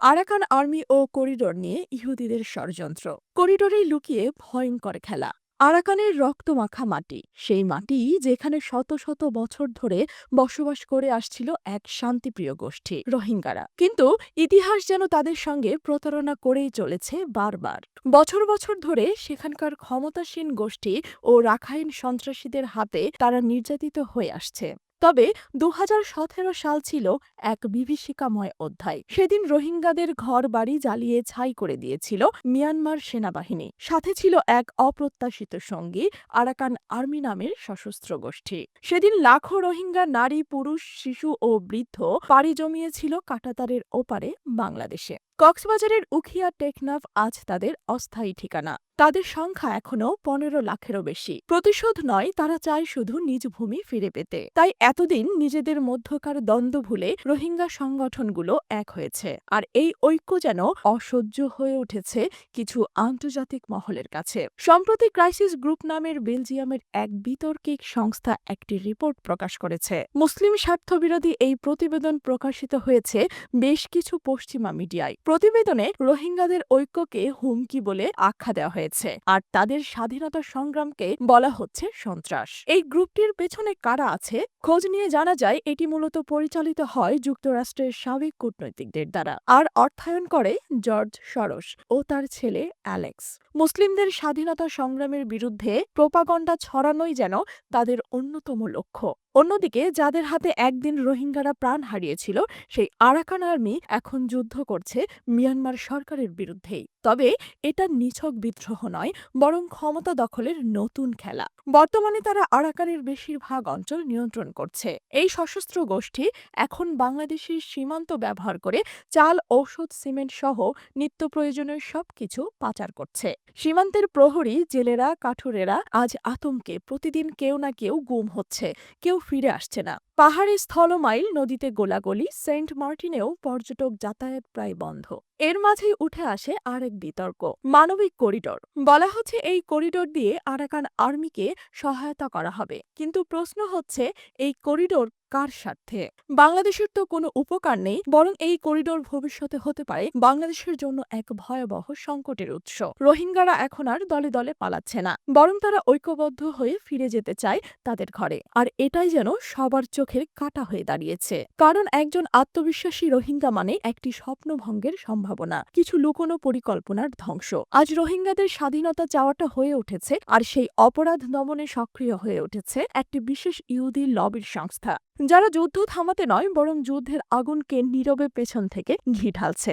Arakan army ও corridor নিয়ে ইহুদিদের ষড়যন্ত্র। করিডোরে লুকিয়ে ভয়ঙ্কর খেলা। আরাকানের রক্তমাখা মাটি, সেই মাটি যেখানে শত শত বছর ধরে বসবাস করে আসছিল এক শান্তিপ্রিয় গোষ্ঠী, রোহিঙ্গারা। কিন্তু ইতিহাস যেন তাদের সঙ্গে প্রতারণা করেই চলেছে বারবার। বছর বছর ধরে সেখানকার ক্ষমতাসীন গোষ্ঠী ও রাখাইন সন্ত্রাসীদের হাতে তারা নির্যাতিত হয়ে আসছে। তবে দু হাজার সতেরো সাল ছিল এক বিভীষিকাময় অধ্যায়। সেদিন রোহিঙ্গাদের ঘর বাড়ি জ্বালিয়ে ছাই করে দিয়েছিল মিয়ানমার সেনাবাহিনী। সাথে ছিল এক অপ্রত্যাশিত সঙ্গী, আরাকান আর্মি নামের সশস্ত্র গোষ্ঠী। সেদিন লাখো রোহিঙ্গা নারী, পুরুষ, শিশু ও বৃদ্ধ পাড়ি জমিয়েছিল কাটাতারের ওপারে বাংলাদেশে। কক্সবাজারের উখিয়া টেকনাফ আজ তাদের অস্থায়ী ঠিকানা। তাদের সংখ্যা এখনও পনেরো লাখেরও বেশি। প্রতিশোধ নয়, তারা চায় শুধু নিজ ভূমি ফিরে পেতে। তাই এতদিন নিজেদের মধ্যকার দ্বন্দ্ব ভুলে রোহিঙ্গা সংগঠনগুলো এক হয়েছে। আর এই ঐক্য যেন অসহ্য হয়ে উঠেছে কিছু আন্তর্জাতিক মহলের কাছে। সম্প্রতি ক্রাইসিস গ্রুপ নামের বেলজিয়ামের এক বিতর্কিক সংস্থা একটি রিপোর্ট প্রকাশ করেছে। মুসলিম স্বার্থবিরোধী এই প্রতিবেদন প্রকাশিত হয়েছে বেশ কিছু পশ্চিমা মিডিয়ায়। প্রতিবেদনে রোহিঙ্গাদের ঐক্যকে হুমকি বলে আখ্যা দেওয়া হয়েছে আর তাদের স্বাধীনতা সংগ্রামকে বলা হচ্ছে সন্ত্রাস। এই গ্রুপটির পেছনে কারা আছে খোঁজ নিয়ে জানা যায় এটি মূলত পরিচালিত হয় যুক্তরাষ্ট্রের সাবেক কূটনৈতিকদের দ্বারা আর অর্থায়ন করে জর্জ সরস ও তার ছেলে অ্যালেক্স। মুসলিমদের স্বাধীনতা সংগ্রামের বিরুদ্ধে প্রোপাগণ্ডা ছড়ানোই যেন তাদের অন্যতম লক্ষ্য। অন্যদিকে, যাদের হাতে একদিন রোহিঙ্গারা প্রাণ হারিয়েছিল, সেই আরাকান আর্মি এখন যুদ্ধ করছে মিয়ানমার সরকারের বিরুদ্ধেই। তবে এটা নিছক বিদ্রোহ নয়, বরং ক্ষমতা দখলের নতুন খেলা। বর্তমানে তারা আরাকানের বেশিরভাগ অঞ্চল নিয়ন্ত্রণ করছে। এই সশস্ত্র গোষ্ঠী এখন বাংলাদেশের সীমান্ত ব্যবহার করে চাল, ঔষধ, সিমেন্ট সহ নিত্য প্রয়োজনীয় সবকিছু পাচার করছে। সীমান্তের প্রহরী, জেলেরা, কাঠুরেরা আজ আতঙ্কে প্রতিদিন কেউ না কেউ গুম হচ্ছে। কেউ ফিরে আসছে না। পাহাড়ে স্থলমাইল নদীতে গোলাগলি, সেন্ট মার্টিনেও পর্যটক যাতায়াত প্রায় বন্ধ। এর মাঝেই উঠে আসে আরেক বিতর্ক, মানবিক করিডোর। বলা হচ্ছে এই করিডোর দিয়ে আরাকান আর্মিকে সহায়তা করা হবে। কিন্তু প্রশ্ন হচ্ছে, এই করিডোর কার স্বার্থে? বাংলাদেশের তো কোনো উপকার নেই, বরং এই করিডোর ভবিষ্যতে হতে পারে বাংলাদেশের জন্য এক ভয়াবহ সংকটের উৎস। রোহিঙ্গারা এখন আর দলে দলে পালাচ্ছে না, বরং তারা ঐক্যবদ্ধ হয়ে ফিরে যেতে চায় তাদের ঘরে। আর এটাই যেন সবার চোখের কাটা হয়ে দাঁড়িয়েছে। কারণ একজন আত্মবিশ্বাসী রোহিঙ্গা মানে একটি স্বপ্নভঙ্গের সম্ভাবনা, কিছু লুকোনো পরিকল্পনার ধ্বংস। আজ রোহিঙ্গাদের স্বাধীনতা চাওয়াটা হয়ে উঠেছে, আর সেই অপরাধ দমনে সক্রিয় হয়ে উঠেছে একটি বিশেষ ইহুদি লবির সংস্থা। যারা যুদ্ধ থামাতে নয় বরং যুদ্ধের আগুনকে নীরবে পেছন থেকে ঘি ঢালছে।